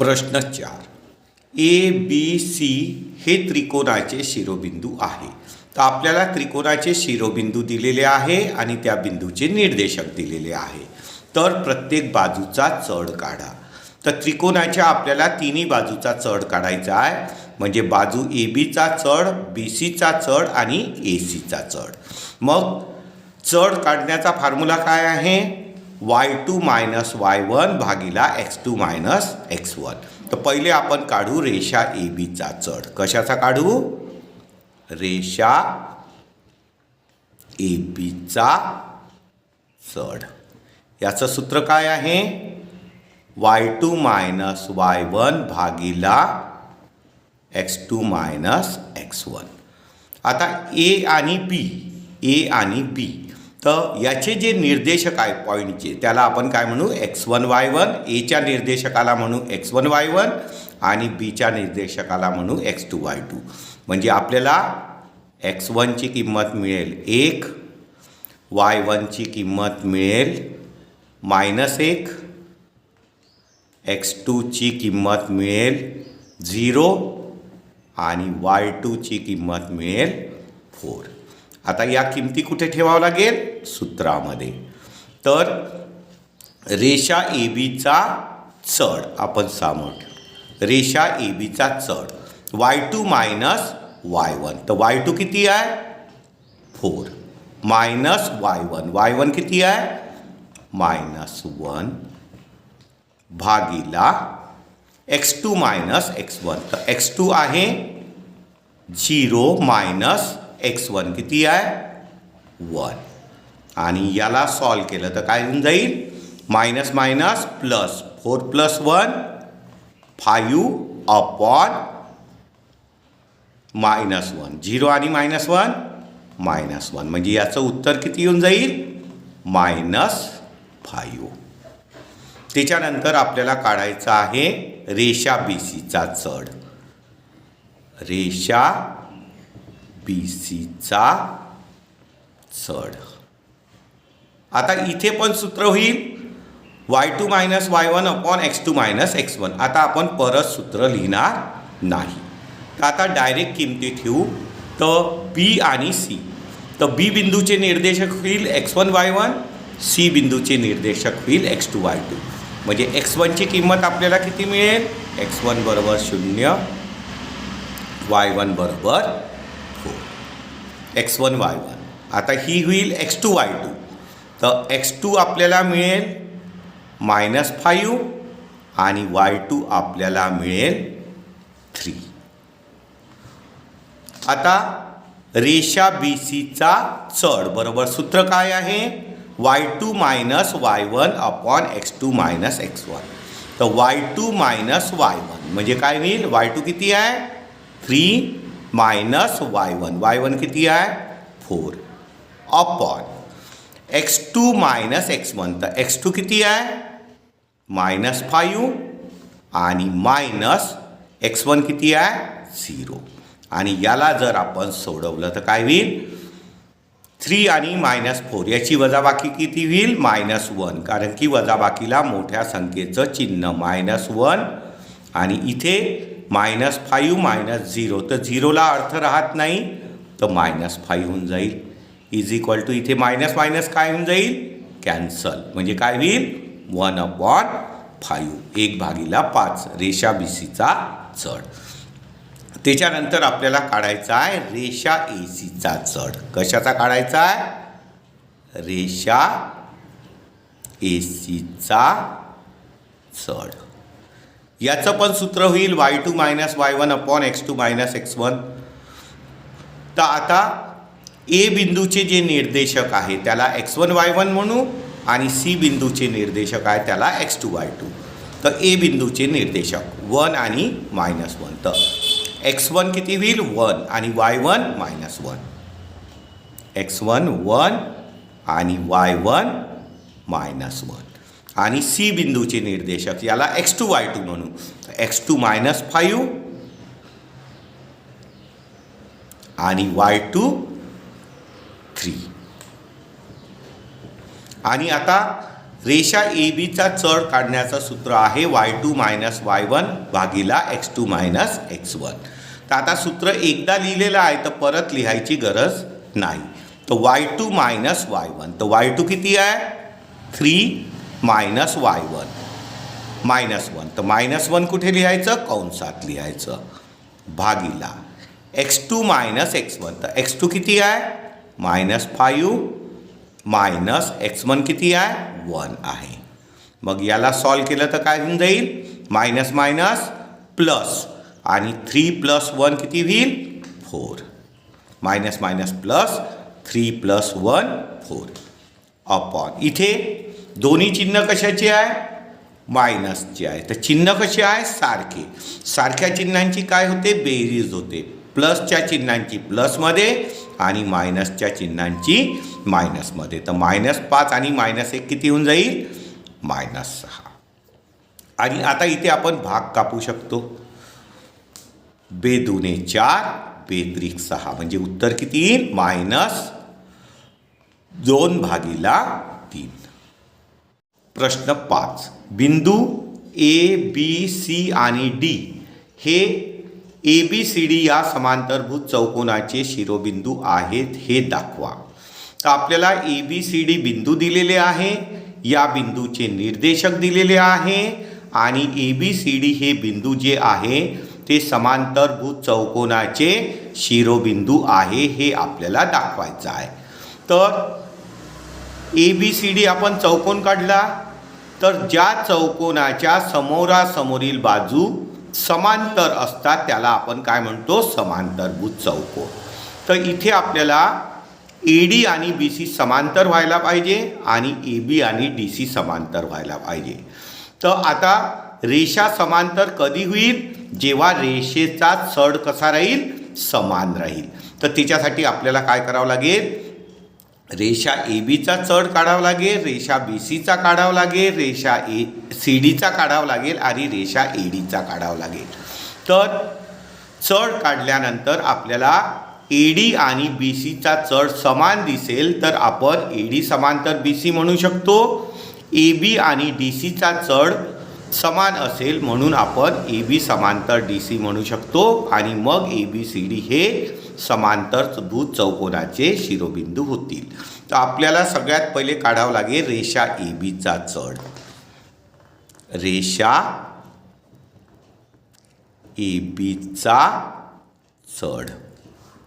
प्रश्न चार. ए B C हे त्रिकोणाचे शिरोबिंदू आहे. तर आपल्याला त्रिकोणाचे शिरोबिंदू दिलेले आहे आणि त्या बिंदूचे निर्देशक दिलेले आहे. तर प्रत्येक बाजूचा चढ काढा. तर त्रिकोणाच्या आपल्याला तिन्ही बाजूचा चढ काढायचा आहे. म्हणजे बाजू ए बीचा चढ बी सीचा चढ आणि ए सीचा चढ. मग चढ काढण्याचा फॉर्म्युला काय आहे? Y two minus Y one भागीला X two minus X one तर पहिले आपण काढू रेषा ए बीचा चढ. कशाचा काढू? रेषा ए बीचा चढ. याचं सूत्र काय आहे? Y two minus Y one भागीला X two minus X one आता ए आणि बी ए आणि बी. तर याचे जे निर्देशक आहे पॉईंटचे त्याला आपण काय म्हणू? एक्स वन वाय वन एच्या निर्देशकाला म्हणू एक्स वन वाय वन आणि बीच्या निर्देशकाला म्हणू एक्स टू वाय टू म्हणजे आपल्याला एक्स वनची किंमत मिळेल एक वाय वनची किंमत मिळेल मायनस एक एक्स टूची किंमत मिळेल झिरो आणि वाय टूची किंमत मिळेल फोर आता या किमती कुठे ठेवावं लागेल? सूत्रामध्ये. तर रेषा ए बीचा चढ आपण सामोर रेषा ए बीचा चढ. Y two minus Y one. तर वाय टू किती आहे? Four. Minus Y one. Y one किती आहे? मायनस वन भागीला X two minus X one. तर एक्स टू आहे झिरो मायनस एक्स वन किती आहे? वन आणि याला सॉल्व केलं तर काय होऊन जाईल? Minus minus plus four plus one five upon minus one zero आणि मायनस वन मायनस वन म्हणजे याचं उत्तर किती येऊन जाईल? मायनस फायू त्याच्यानंतर आपल्याला काढायचं आहे रेषा बी सीचा चढ. रेषा बी सीचा चढ. आता इथे पण सूत्र होईल. Y two minus Y one upon X two minus X one. आता आपण परत सूत्र लिहिणार नाही. तर आता डायरेक्ट किमती ठेवू. तर बी आणि सी तर बी बिंदूचे निर्देशक होईल X one Y one. C बिंदूचे निर्देशक होईल एक्स टू वाय टू. म्हणजे एक्स वनची किंमत आपल्याला किती मिळेल? एक्स वन बरोबर शून्य. वाय वन बरोबर एक्स वन वाय वन आता ही होईल एक्स टू वाय टू तर एक्स टू आपल्याला मिळेल मायनस फाईव्ह आणि वाय टू आपल्याला मिळेल थ्री आता रेषा बी सीचा चढ बरोबर? सूत्र काय आहे? Y two minus Y one upon X two minus X one तर Y two minus Y one म्हणजे काय होईल? वाय टू किती आहे? Three minus Y one. Y one किती आहे? Four. Upon X two minus X one. तर x two किती आहे? मायनस फायू आणि मायनस एक्स वन किती आहे? झिरो. आणि याला जर आपण सोडवलं तर काय होईल? थ्री आणि मायनस फोर. याची वजाबाकी किती होईल? Minus one. कारण की वजाबाकीला मोठ्या संख्येचं चिन्ह मायनस वन. आणि इथे मायनस फाईव्ह मायनस झिरो. तर झिरोला अर्थ राहत नाही तर मायनस फाईव्ह होऊन जाईल. इज इक्वल टू इथे मायनस मायनस काय होऊन जाईल? कॅन्सल म्हणजे काय होईल? वन अपॉन फाईव्ह एक भागीला पाच. रेषा बी सीचा चढ. त्याच्यानंतर आपल्याला काढायचा आहे रेषा ए सीचा चढ. कशाचा काढायचा आहे? रेषा ए सीचा चढ. याचं पण सूत्र होईल Y two minus Y one upon X two minus X one तर आता ए बिंदूचे जे निर्देशक आहे त्याला एक्स वन वाय वन म्हणू आणि सी बिंदूचे निर्देशक आहे त्याला एक्स टू वाय टू तर ए बिंदूचे निर्देशक वन आणि मायनस वन तर एक्स वन किती होईल? वन आणि Y one minus one X one one आणि वाय वन मायनस वन आणि सी बिंदूचे निर्देशक याला एक्स टू वाय टू म्हणू. एक्स टू मायनस फाईव्ह आणि वाय टू थ्री आणि आता रेषा ए बीचा चढ काढण्याचं सूत्र आहे Y two minus Y one भागीला X two minus X one तर आता सूत्र एकदा लिहिलेलं आहे तर परत लिहायची गरज नाही. तर Y two minus Y one तर वाय टू किती आहे? Three minus Y one. Minus one. तर मायनस वन कुठे लिहायचं? कंसात लिहायचं. भागीला. X two minus X one. तर एक्स टू किती आहे? Minus five minus X one किती आहे? वन आहे. मग याला सॉल्व केलं तर काय होऊन जाईल? Minus minus plus. आणि थ्री प्लस वन किती होईल? Four. Minus minus plus three plus one four. Upon. इथे दोन्ही चिन्ह कशाचे आहे? मायनसचे आहे. तर चिन्ह कसे आहे? सारखे. सारख्या चिन्हांची काय होते? बेरीज होते. प्लसच्या चिन्हांची प्लसमध्ये आणि मायनसच्या चिन्हांची मायनसमध्ये. तर मायनस पाच आणि मायनस एक किती होऊन जाईल? मायनस सहा. आणि आता इथे आपण भाग कापू शकतो. बेदुने चार बेत्रिक सहा. म्हणजे उत्तर किती येईल? मायनस दोन भागीला तीन. प्रश्न पाच. बिंदू ए बी सी आणि डी हे ए बी सी डी या समांतरभूत चौकोनाचे शिरोबिंदू आहेत हे दाखवा. तर आपल्याला ए बी सी डी बिंदू दिलेले आहे. या बिंदूचे निर्देशक दिलेले आहे. आणि ए बी सी डी हे बिंदू जे आहे ते समांतरभूत चौकोनाचे शिरोबिंदू आहे हे आपल्याला दाखवायचं आहे. तर ए बी सी डी आपण चौकोन काढला. तर ज्या चौकोनाच्या समोरासमोरील बाजू समांतर असतात त्याला आपण काय म्हणतो? समांतरभूत चौकोन. तर इथे आपल्याला ए डी आणि बी सी समांतर व्हायला पाहिजे आणि ए बी आणि डी सी समांतर व्हायला पाहिजे. तर आता रेषा समांतर कधी होईल? जेव्हा रेषेचा चढ कसा राहील? समान राहील. तर त्याच्यासाठी आपल्याला काय करावं लागेल? रेषा ए बीचा चढ काढावा लागेल रेषा बी सीचा काढावा लागेल रेषा ए सी डीचा काढावा लागेल आणि रेषा ए डीचा काढावा लागेल. तर चढ काढल्यानंतर आपल्याला ए डी आणि बी सीचा चढ समान दिसेल तर आपण ए डी समांतर बी सी म्हणू शकतो. ए बी आणि डी सीचा चढ समान असेल म्हणून आपण ए बी समांतर डी सी म्हणू शकतो आणि मग ए बी सी डी हे समांतर भूत चौकोनाचे शिरोबिंदू होतील. तर आपल्याला सगळ्यात पहिले काढावं लागेल रेषा ए बीचा चढ. रेषा ए बीचा चढ.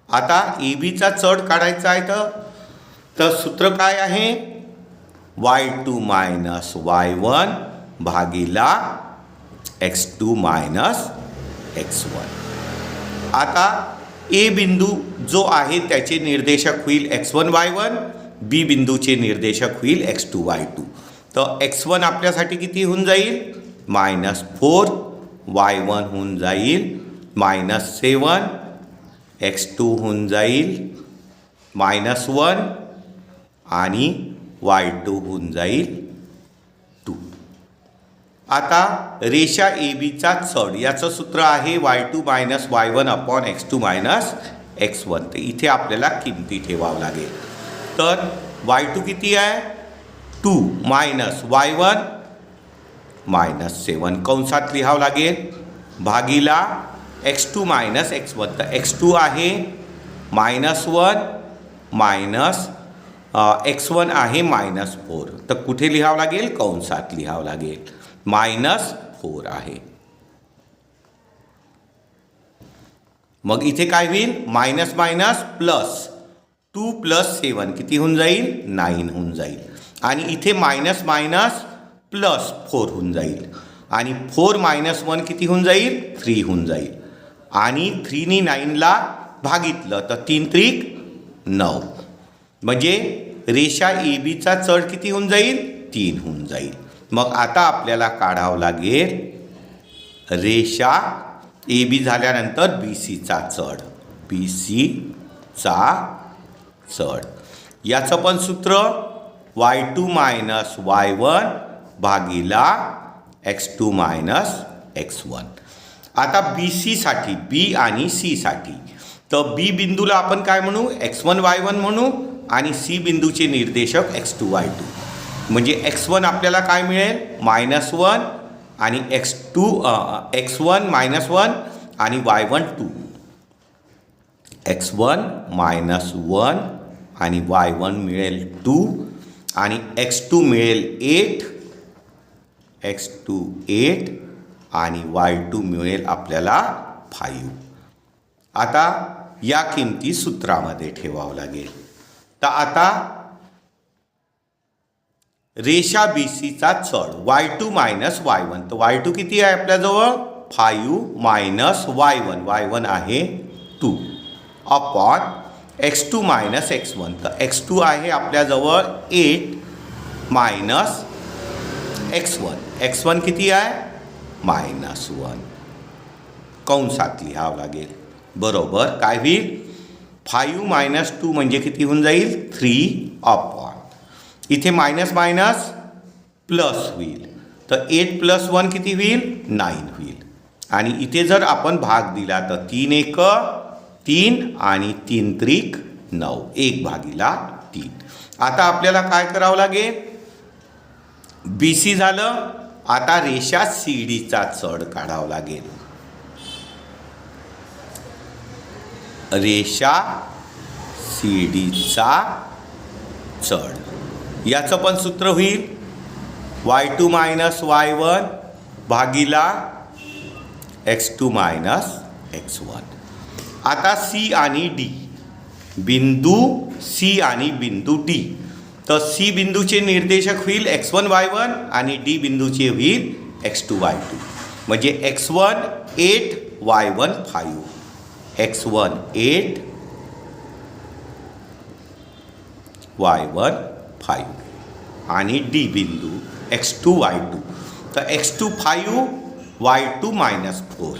आता ए बीचा चढ काढायचा आहे तर? तर सूत्र काय आहे? Y two minus Y one भागीला X two minus X one. आता ए बिंदू जो आहे त्याचे निर्देशक होईल X one Y one B बिंदूचे निर्देशक होईल एक्स टू वाय टू. तर एक्स वन आपल्यासाठी किती होऊन जाईल? मायनस फोर वाय वन होऊन जाईल. मायनस सेवन एक्स टू होऊन जाईल. मायनस वन आणि वाय टू होऊन जाईल. आता रेषा ए बीचा चढ याचं सूत्र आहे Y two minus Y one upon X two minus X one. तर इथे आपल्याला किमती ठेवावं लागेल. तर वाय टू किती आहे? Two minus Y one minus seven. कंसात लिहावं लागेल. भागीला X two minus X one. तर एक्स टू आहे minus one minus X one आहे मायनस फोर. तर कुठे लिहावं लागेल? कंसात लिहावं लागेल. मायनस फोर आहे. मग इथे काय होईल? Minus minus plus two plus seven किती होऊन जाईल? नाईन होऊन जाईल. आणि इथे मायनस मायनस प्लस फोर होऊन जाईल. आणि फोर मायनस वन किती होऊन जाईल? थ्री होऊन जाईल. आणि थ्रीनी नाईनला भागितलं तर तीन त्रिक नऊ. म्हणजे रेषा ए बीचा चढ किती होऊन जाईल? तीन होऊन जाईल. मग आता आपल्याला काढावं लागेल रेषा ए बी झाल्यानंतर बी सीचा चढ. बी सीचा चढ. याचं पण सूत्र Y two minus Y one भागीला X two minus X one. आता बी सीसाठी बी आणि सीसाठी तर बी बिंदूला आपण काय म्हणू? एक्स वन वाय वन म्हणू आणि सी बिंदूचे निर्देशक एक्स टू वाय टू. म्हणजे एक्स वन आपल्याला काय मिळेल? मायनस वन आणि X two X one minus one आणि Y one two X one minus one आणि वाय वन मिळेल टू आणि एक्स टू मिळेल एट एक्स टू एट आणि वाय टू मिळेल आपल्याला फाईव्ह आता या किमती सूत्रामध्ये ठेवावं लागेल. तर आता रेषा बी सीचा चढ. Y two minus Y one तर वाय टू किती आहे आपल्याजवळ? Five minus Y one Y one आहे two upon X two minus X one तर एक्स टू आहे आपल्याजवळ eight minus X one X one किती आहे? मायनस वन कंसात लिहावं लागेल. बरोबर. काय होईल? फायू मायनस टू म्हणजे किती होऊन जाईल? थ्री अप इथे मायनस मायनस प्लस होईल. तर एट प्लस वन किती होईल? नाईन होईल. आणि इथे जर आपण भाग दिला तर तीन एक तीन आणि तीन त्रिक नऊ. एक भागीला तीन. आता आपल्याला काय करावं लागेल? बी सी झालं. आता रेषा सी डीचा चढ काढावा लागेल. रेषा सी डीचा चढ. याचं पण सूत्र होईल. Y two minus Y one भागीला X two minus X one आता सी आणि डी बिंदू सी आणि बिंदू डी तर सी बिंदूचे निर्देशक होईल एक्स वन वाय वन आणि डी बिंदूचे होईल एक्स टू वाय टू म्हणजे X one eight Y one five X one eight Y one five आणि डी बिंदू एक्स टू वाय टू तर X two five Y two minus four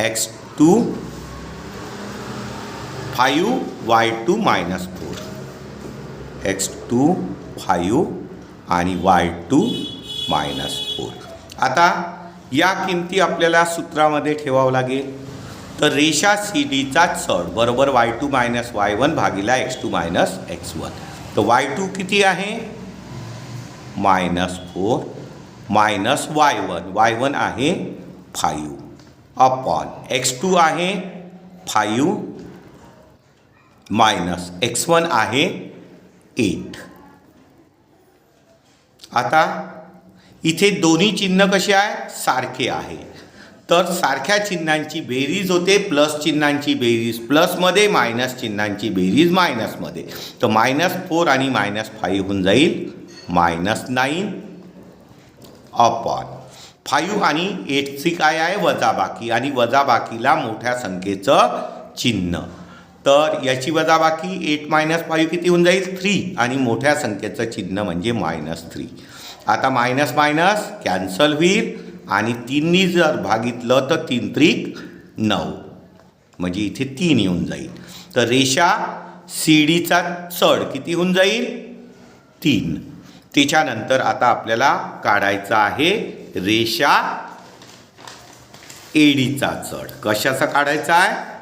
X two five Y two minus four X two five आणि Y two minus four आता या किमती आपल्याला सूत्रामध्ये ठेवावं लागेल. तर रेषा सी डीचा चढ बरोबर Y two minus Y one भागीला X two minus X one तर वाय टू किती आहे? Minus four minus Y one Y one आहे फाईव्ह अपॉन एक्स टू आहे फाईव्ह मायनस एक्स वन आहे एट आता इथे दोन्ही चिन्ह कसे आहे? सारखे आहे. तर सारख्या चिन्हांची बेरीज होते प्लस चिन्हांची बेरीज प्लसमध्ये मायनस चिन्हांची बेरीज मायनसमध्ये तर मायनस फोर आणि मायनस फाईव्ह होऊन जाईल. Minus nine upon. फाईव्ह आणि एटची काय आहे? वजाबाकी आणि वजाबाकीला मोठ्या संख्येचं चिन्ह. तर याची वजाबाकी एट मायनस फाईव्ह किती होऊन जाईल? थ्री. आणि मोठ्या संख्येचं चिन्ह म्हणजे मायनस थ्री. आता मायनस मायनस कॅन्सल होईल. आणि तीननी जर भागितलं तर तीन त्रिक नऊ. म्हणजे इथे तीन येऊन जाईल. तर रेषा सी डीचा चढ किती होऊन जाईल? तीन. त्याच्यानंतर आता आपल्याला काढायचा आहे रेषा एडीचा चढ. कशाचा काढायचा आहे?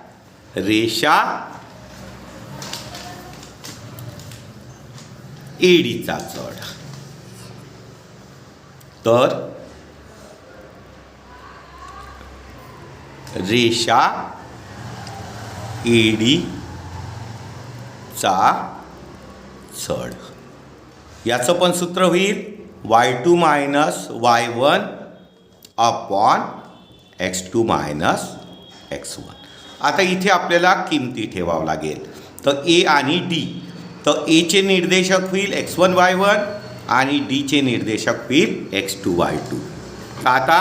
रेषा एडीचा चढ. तर रेषा एडीचा चढ. याचं पण सूत्र होईल. Y two minus Y one upon X two minus X one आता इथे आपल्याला किमती ठेवावं लागेल. तर ए आणि डी तर एचे निर्देशक होईल एक्स वन वाय वन आणि डीचे निर्देशक होईल एक्स टू वाय टू आता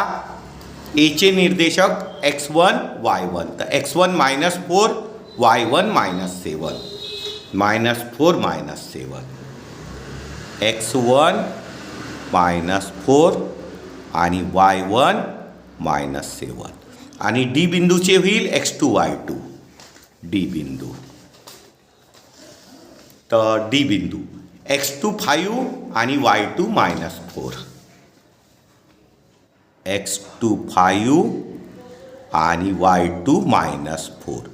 एचे निर्देशक एक्स वन वाय वन तर x one minus four y one minus seven minus four minus seven x one minus four आणि वाय वन मायनस सेवन आणि डी बिंदूचे होईल x two y two D बिंदू. तर डी बिंदू. X two five आणि y two minus four x two five आणि Y two minus four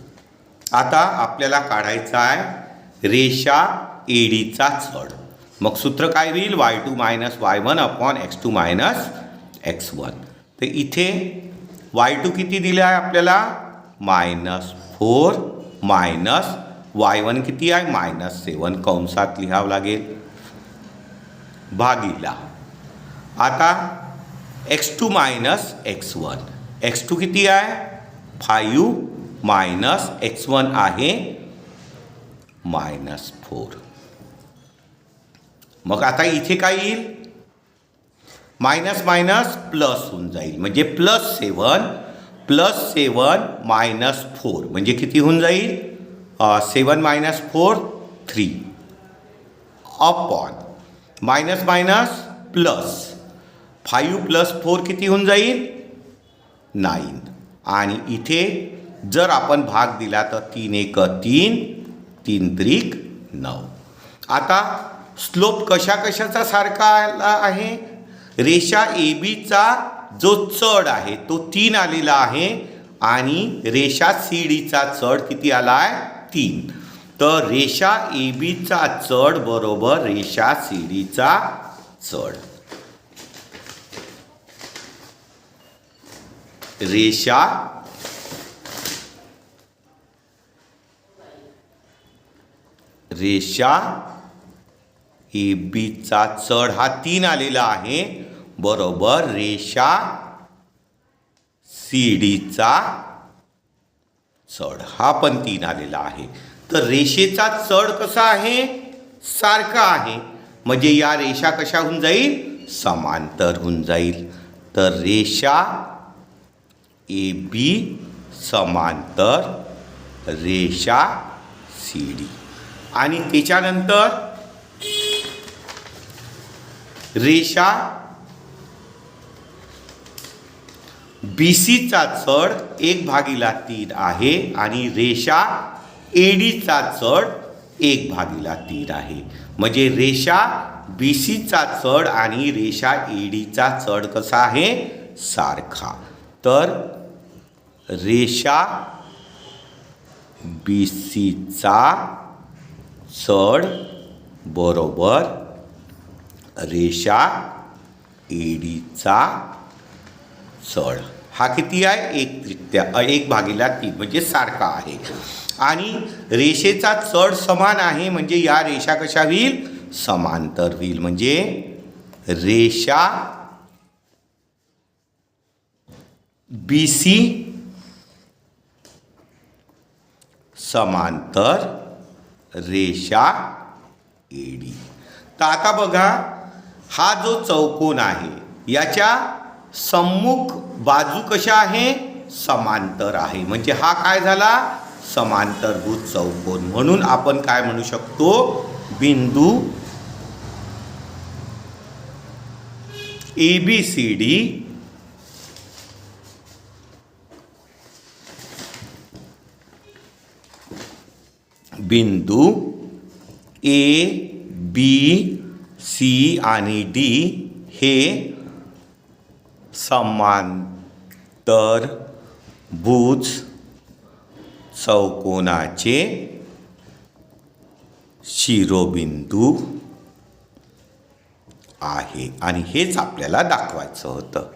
आता आपल्याला काढायचा आहे रेषा एडीचा चढ. मग सूत्र काय होईल? Y two minus y one upon x two minus x one तर इथे वाय टू किती दिले आहे आपल्याला? Minus four minus y one किती आहे? मायनस सेवन कंसात लिहावं लागेल. भागीला. आता x two minus x one x two किती आहे? फायू मायनस एक्स वन आहे मायनस फोर मग आता इथे काय येईल? मायनस मायनस प्लस होऊन जाईल. म्हणजे plus seven plus seven minus four म्हणजे किती होऊन जाईल? Seven minus four three upon minus minus plus five plus four किती होऊन जाईल? नाईन. आणि इथे जर आपण भाग दिला तर तीन एक तीन तीन त्रिक नऊ. आता स्लोप कशा कशाचा सारखा आला आहे? रेषा ए बीचा जो चढ आहे तो तीन आलेला आहे आणि रेषा सी डीचा चढ किती आला आहे तीन. तर रेषा ए बीचा चढ बरोबर रेषा सी डीचा चढ. रेषा. रेषा. ए बीचा चढ हा तीन आलेला आहे. बरोबर. रेषा. सी डीचा चढ हा पण तीन आलेला आहे. तर रेषेचा चढ कसा आहे? सारखा आहे. म्हणजे या रेषा कशा होऊन जाईल? समांतर होऊन जाईल. तर रेषा ए बी समांतर रेषा सी डी. आणि त्याच्यानंतर रेषा बी सीचा चढ एक भागीला तीन आहे आणि रेषा एडीचा चढ एक भागीला तीन आहे. म्हणजे रेषा बी सीचा चढ आणि रेषा एडीचा चढ कसा आहे? सारखा. तर रेषा बी सीचा चढ बरोबर रेषा एडीचा चढ. हा किती आहे? एक तृत्या एक भागीला तीन म्हणजे सारखा आहे. आणि रेषेचा चढ समान आहे म्हणजे या रेषा कशा होईल? समांतर होईल. म्हणजे रेषा बी सी समांतर रेषा एडी. तर आता बघा हा जो चौकोन आहे याच्या सम्मुख बाजू कशा आहे? समांतर आहे. म्हणजे हा काय झाला? समांतरभूत चौकोन. म्हणून आपण काय म्हणू शकतो? बिंदू ए बी सी डी बिंदू ए बी सी आणि डी हे समांतर भुज चौकोनाचे शिरोबिंदू आहे. आणि हेच आपल्याला दाखवायचं होतं.